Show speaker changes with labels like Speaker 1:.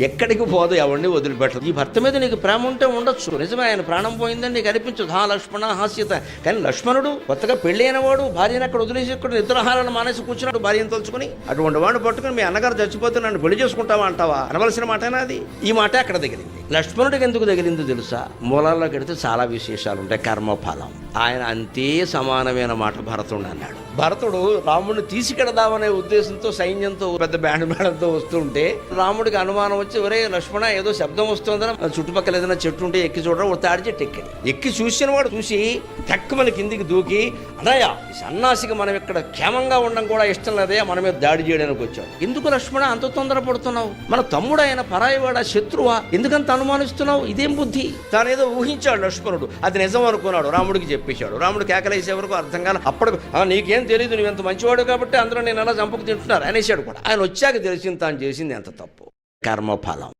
Speaker 1: ఎక్కడికి పోదు ఎవరిని వదిలిపెట్టదు. ఈ భర్త మీద నీకు ప్రేమ ఉంటే ఉండొచ్చు. నిజమే ఆయన ప్రాణం పోయిందని నీకు అనిపించదు. హా లక్ష్మణ హాస్యత కానీ లక్ష్మణుడు కొత్తగా పెళ్ళి అయినవాడు భార్యను అక్కడ వదిలేసి ఇక్కడ నిద్రాహారాన్ని మానేసి కూర్చున్నాడు భార్యను తలుచుకుని. అటువంటి వాడిని పట్టుకుని మీ అన్నగారు చచ్చిపోతే నన్ను పెళ్ళి చేసుకుంటావా అంటావా? అనవలసిన మాటేనా అది? ఈ మాట అక్కడ తగిలింది. లక్ష్మణుడికి ఎందుకు తగిలిందో తెలుసా? మూలాల్లోకి కడితే చాలా విశేషాలు ఉంటాయి కర్మఫలం. ఆయన అంతే సమానమైన మాట భరతుడు అన్నాడు. భరతుడు రాముడిని తీసుకెడదామనే ఉద్దేశంతో సైన్యంతో పెద్ద బ్యాండ్ మేడంతో వస్తుంటే రాముడికి అనుమానం వచ్చి ఒరే లక్ష్మణ ఏదో శబ్దం వస్తుందని చుట్టుపక్కల ఏదైనా చెట్టు ఉంటే ఎక్కి చూడడం ఒక తాడి చెట్టు ఎక్కాడు ఎక్కి చూసిన వాడు చూసి తక్కువని కిందికి దూకి అన్నయ్య ఈ సన్నాసికి మనం ఇక్కడ క్షేమంగా ఉండడం కూడా ఇష్టం లేదే మన మీద దాడి చేయడానికి వచ్చాడు ఎందుకు లక్ష్మణ అంత తొందరపడుతున్నావు మన తమ్ముడు ఆయన పరాయివాడ శత్రువా? ఎందుకంత అనుమానిస్తున్నావు? ఇదేం బుద్ధి? తానేదో ఊహించాడు లక్ష్మణుడు. అది నిజం అనుకున్నాడు రాముడికి చెప్పేశాడు. రాముడు కేకలేసే వరకు అర్థం కాల అప్పుడు నీకేం తెలియదు నువ్వు ఎంత మంచివాడు కాబట్టి అందరూ నేను అలా చంపుకు తింటున్నారు అనేసాడు కూడా. ఆయన వచ్చాక తెలిసింది తాను చేసింది ఎంత తప్పు. కర్మఫలం.